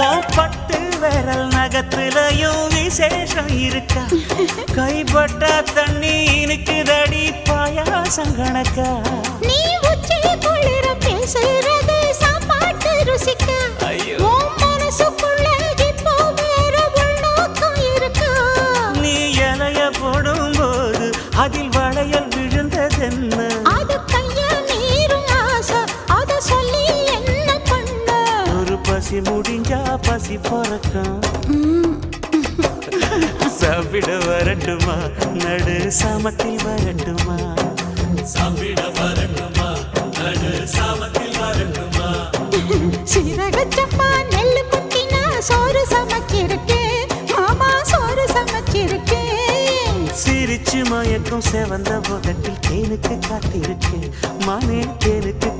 உன் பட்டு விரல் நகத்துலயும் விசேஷம் இருக்கா? கைப்பட்டா தண்ணி இனிக்குதடி பாயாசம் கணக்கா? நீ உச்சி குளிர பேசுறது சாப்பாட்டு ருசிக்க? ஐயோ. மனசுக்குள்ள இப்போ வேற உள்நோக்கம் இருக்கா? நீ இலைய போடும்போது அதில் வளையல் விழுந்ததென்ன? பசி முடிஞ்சா பசி பிறக்கும். சாப்பிட வரட்டுமா? நடு சாமத்தில் வரட்டுமா? சாப்பிட வரட்டுமா? நடு சாமத்தில் வரட்டுமா? சீரகச்சப்பா நெல்லு குத்தினா சோறு சமைச்சிருக்கேன் மாமா சோறு சமைச்சிருக்கேன் சிரிச்சு மயக்கும் செவந்த உதட்டில் தேனுக்கு காத்திருக்கேன் மானே தேனுக்கு